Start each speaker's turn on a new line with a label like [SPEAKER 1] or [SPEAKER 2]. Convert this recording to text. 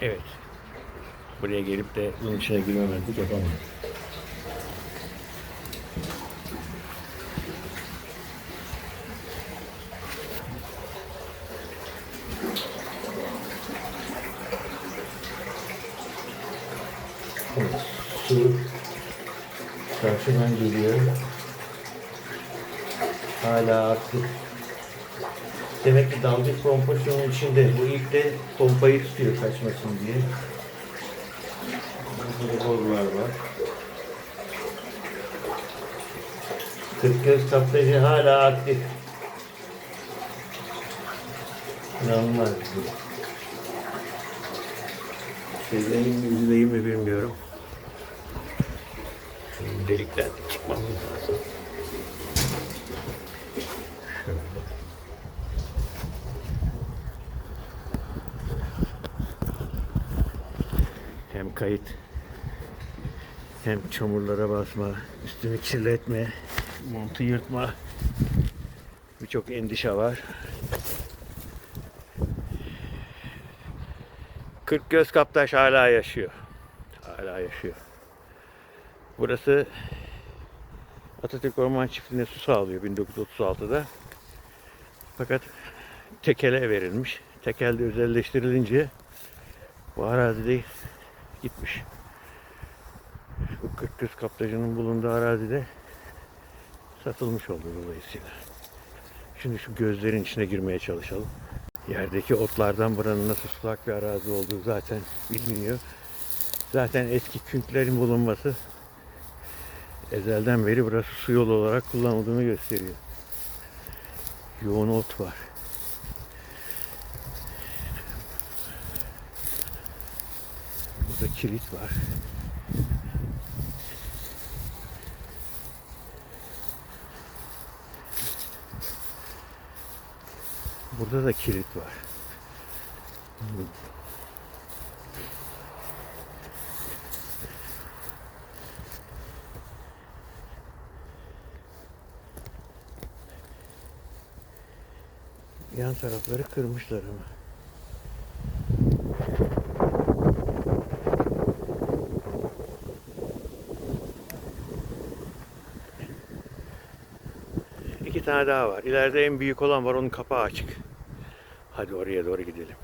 [SPEAKER 1] Evet. Buraya gelip de bunun içine girmemezlik yapamam. Su karşıdan geliyor. Hala aktif. Demek ki dalgıç pompa şunun içinde. Bu ip de pompayı tutuyor kaçmasın diye. Burada borular var. Kırkgöz kaptacı hala aktif. İnanılmaz bir şey. Sevdiğim mi, üzüleyim mi bilmiyorum. Şu delikten çıkmamız lazım. Kayıt hem çamurlara basma, üstünü kirletme, montu yırtma. Birçok endişe var. Kırk göz kaptaş hala yaşıyor. Hala yaşıyor. Burası Atatürk Orman Çiftliği'ne su sağlıyor 1936'da. Fakat tekele verilmiş. Tekel de özelleştirilince bu arazide gitmiş. Bu Kırkgöz kaptacının bulunduğu arazide satılmış oldu dolayısıyla. Şimdi şu gözlerin içine girmeye çalışalım. Yerdeki otlardan buranın nasıl sulak bir arazi olduğu zaten biliniyor. Zaten eski künklerin bulunması ezelden beri burası su yolu olarak kullanıldığını gösteriyor. Yoğun ot var. Burada kilit var. Burada da kilit var. Yan tarafları kırmışlar ama. İki tane daha var. İleride en büyük olan var. Onun kapağı açık. Hadi oraya doğru gidelim.